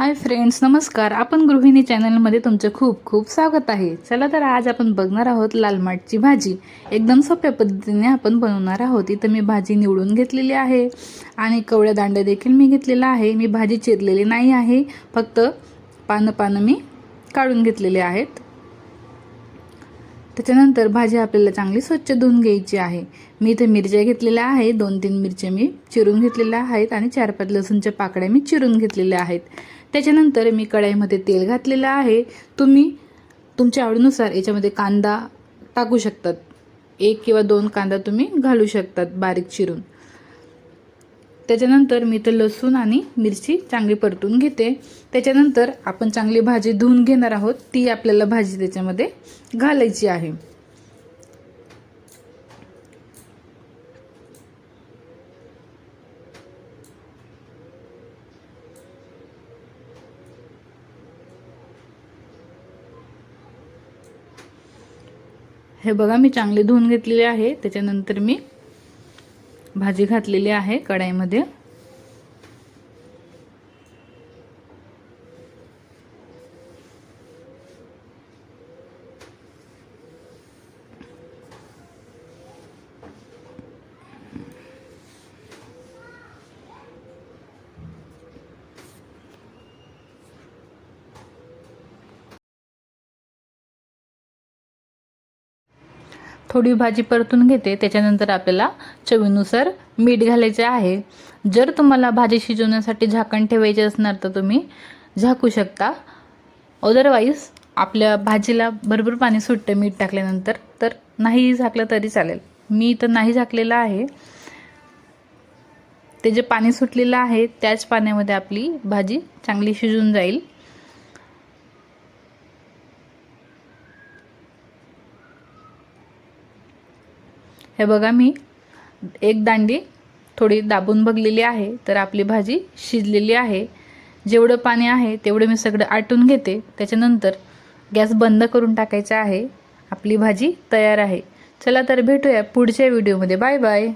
Hi friends नमस्कार. आपण गृहिणी चॅनलमध्ये तुमचं खूप खूप स्वागत आहे. चला तर आज आपण बघणार आहोत लाल माठची भाजी. एकदम सोप्या पद्धतीने आपण बनवणार आहोत. इथं मी भाजी निवडून घेतलेली आहे आणि कवळ्या दांड्या देखील मी घेतलेला आहे. मी भाजी चिरलेली नाही आहे. फक्त पानं पानं मी काढून घेतलेले आहेत. त्याच्यानंतर भाजी आपल्याला चांगली स्वच्छ धुवून घ्यायची आहे. मी इथे मिरच्या घेतलेल्या आहे दोन तीन मिरच्या मी चिरून घेतलेल्या आहेत आणि चार पाच लसूणच्या पाकळ्या मी चिरून घेतलेल्या आहेत. त्याच्यानंतर मी कढाईमध्ये तेल घातलेलं आहे. तुम्ही तुमच्या आवडीनुसार याच्यामध्ये कांदा टाकू शकतात. एक किंवा दोन कांदा तुम्ही घालू शकतात बारीक चिरून. त्याच्यानंतर मी तर लसूण आणि मिरची चांगली परतून घेते. त्याच्यानंतर आपण चांगली भाजी धुवून घेणार आहोत. ती आपल्याला भाजी त्याच्यामध्ये घालायची आहे. हे बघा मी चांगले धुवून घेतलेली आहे. त्याच्यानंतर मी भाजी घातलेली आहे कढाईमध्ये. थोडी भाजी परतून घेते. त्याच्यानंतर आपल्याला चवीनुसार मीठ घालायचे आहे. जर तुम्हाला भाजी शिजवण्यासाठी झाकण ठेवायचे असणार तर तुम्ही झाकू शकता. अदरवाईज आपल्या भाजीला भरपूर पाणी सुटतं मीठ टाकल्यानंतर. तर नाही झाकलं तरी चालेल. मी तर नाही झाकलेलं आहे. ते जे पाणी सुटलेलं आहे त्याच पाण्यामध्ये आपली भाजी चांगली शिजून जाईल. हे बघा मी एक दांडी थोडी दाबून बघलेली आहे तर आपली भाजी शिजलेली आहे. जेवढं पाणी आहे तेवढं मी सगळं आटून घेते. त्याच्यानंतर गॅस बंद करून टाकायचा आहे. आपली भाजी तयार आहे. चला तर भेटूया पुढच्या व्हिडिओमध्ये. Bye bye.